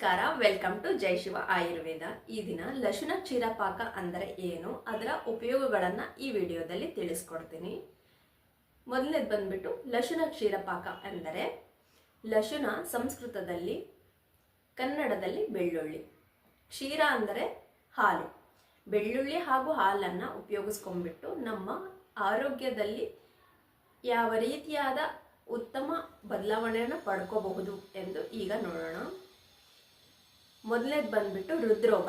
ನಮಸ್ಕಾರ welcome to Jai Shiva Ayurveda. ಈ ದಿನ ಲಶುನ ಕ್ಷೀರಪಾಕ ಅಂದರೆ ಏನು, ಅದರ ಉಪಯೋಗಗಳನ್ನು ಈ ವಿಡಿಯೋದಲ್ಲಿ ತಿಳಿಸ್ಕೊಡ್ತೀನಿ. ಮೊದಲನೇದು ಬಂದ್ಬಿಟ್ಟು ಲಶುನ ಕ್ಷೀರಪಾಕ ಅಂದರೆ ಲಶುನ ಸಂಸ್ಕೃತದಲ್ಲಿ, ಕನ್ನಡದಲ್ಲಿ ಬೆಳ್ಳುಳ್ಳಿ. ಕ್ಷೀರ ಅಂದರೆ ಹಾಲು. ಬೆಳ್ಳುಳ್ಳಿ ಹಾಗೂ ಹಾಲನ್ನು ಉಪಯೋಗಿಸ್ಕೊಂಡ್ಬಿಟ್ಟು ನಮ್ಮ ಆರೋಗ್ಯದಲ್ಲಿ ಯಾವ ರೀತಿಯಾದ ಉತ್ತಮ ಬದಲಾವಣೆಯನ್ನು ಪಡ್ಕೋಬಹುದು ಎಂದು ಈಗ ನೋಡೋಣ. ಮೊದಲನೇದು ಬಂದ್ಬಿಟ್ಟು ಹೃದ್ರೋಗ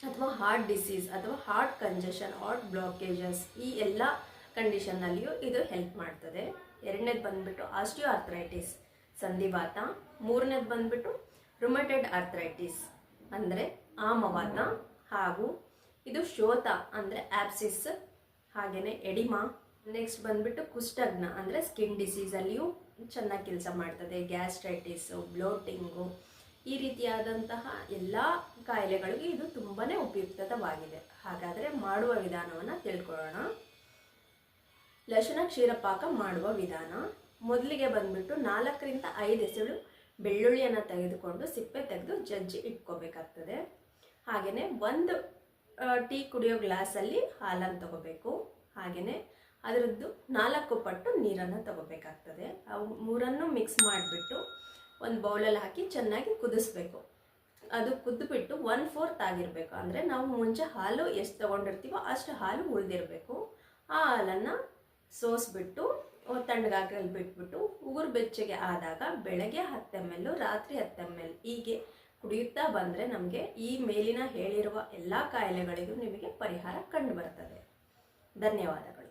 ಅಥವಾ ಹಾರ್ಟ್ ಡಿಸೀಸ್ ಅಥವಾ ಹಾರ್ಟ್ ಕಂಜೆಷನ್ ಹಾರ್ಟ್ ಬ್ಲಾಕೇಜಸ್ ಈ ಎಲ್ಲ ಕಂಡೀಷನ್ನಲ್ಲಿಯೂ ಇದು ಹೆಲ್ಪ್ ಮಾಡ್ತದೆ. ಎರಡನೇದು ಬಂದ್ಬಿಟ್ಟು ಆಸ್ಟಿಯೋ ಆರ್ಥ್ರೈಟಿಸ್ ಸಂಧಿವಾತ. ಮೂರನೇದು ಬಂದ್ಬಿಟ್ಟು ರುಮಟೆಡ್ ಆರ್ಥ್ರೈಟಿಸ್ ಅಂದರೆ ಆಮವಾತ ಹಾಗೂ ಇದು ಶೋತ ಅಂದರೆ ಆ್ಯಪ್ಸಿಸ್ ಹಾಗೆಯೇ ಎಡಿಮಾ. ನೆಕ್ಸ್ಟ್ ಬಂದ್ಬಿಟ್ಟು ಕುಷ್ಟಗ್ನ ಅಂದರೆ ಸ್ಕಿನ್ ಡಿಸೀಸಲ್ಲಿಯೂ ಚೆನ್ನಾಗಿ ಕೆಲಸ ಮಾಡ್ತದೆ. ಗ್ಯಾಸ್ಟ್ರೈಟಿಸು ಬ್ಲೋಟಿಂಗು ಈ ರೀತಿಯಾದಂತಹ ಎಲ್ಲ ಕಾಯಿಲೆಗಳಿಗೆ ಇದು ತುಂಬಾ ಉಪಯುಕ್ತವಾಗಿದೆ. ಹಾಗಾದರೆ ಮಾಡುವ ವಿಧಾನವನ್ನು ತಿಳ್ಕೊಳ್ಳೋಣ. ಲಶುನ ಕ್ಷೀರಪಾಕ ಮಾಡುವ ವಿಧಾನ. ಮೊದಲಿಗೆ ಬಂದ್ಬಿಟ್ಟು ನಾಲ್ಕರಿಂದ ಐದು ಎಸಳು ಬೆಳ್ಳುಳ್ಳಿಯನ್ನು ತೆಗೆದುಕೊಂಡು ಸಿಪ್ಪೆ ತೆಗೆದು ಜಜ್ಜಿ ಇಟ್ಕೋಬೇಕಾಗ್ತದೆ. ಹಾಗೆಯೇ ಒಂದು ಟೀ ಕುಡಿಯೋ ಗ್ಲಾಸಲ್ಲಿ ಹಾಲನ್ನು ತಗೋಬೇಕು. ಹಾಗೆಯೇ ಅದರದ್ದು ನಾಲ್ಕು ಪಟ್ಟು ನೀರನ್ನು ತಗೋಬೇಕಾಗ್ತದೆ. ಅವು ಮೂರನ್ನು ಮಿಕ್ಸ್ ಮಾಡಿಬಿಟ್ಟು ಒಂದು ಬೌಲಲ್ಲಿ ಹಾಕಿ ಚೆನ್ನಾಗಿ ಕುದಿಸ್ಬೇಕು. ಅದು ಕುದ್ದುಬಿಟ್ಟು ಒನ್ ಫೋರ್ತ್ ಆಗಿರಬೇಕು. ಅಂದರೆ ನಾವು ಮುಂಚೆ ಹಾಲು ಎಷ್ಟು ತೊಗೊಂಡಿರ್ತೀವೋ ಅಷ್ಟು ಹಾಲು ಉಳಿದಿರಬೇಕು ಆ ಹಾಲನ್ನು ಸೋಸ್ಬಿಟ್ಟು ತಣ್ಣಗಾಗಲ್ಲಿ ಬಿಟ್ಬಿಟ್ಟು, ಉಗುರು ಬೆಚ್ಚಗೆ ಆದಾಗ ಬೆಳಗ್ಗೆ ಹತ್ತು ಎಂ ಎಲ್ ರಾತ್ರಿ ಹತ್ತು ಎಂ ಎಲ್ ಹೀಗೆ ಕುಡಿಯುತ್ತಾ ಬಂದರೆ ನಮಗೆ ಈ ಮೇಲಿನ ಹೇಳಿರುವ ಎಲ್ಲ ಕಾಯಿಲೆಗಳಿಗೂ ನಿಮಗೆ ಪರಿಹಾರ ಕಂಡು ಬರ್ತದೆ. ಧನ್ಯವಾದಗಳು.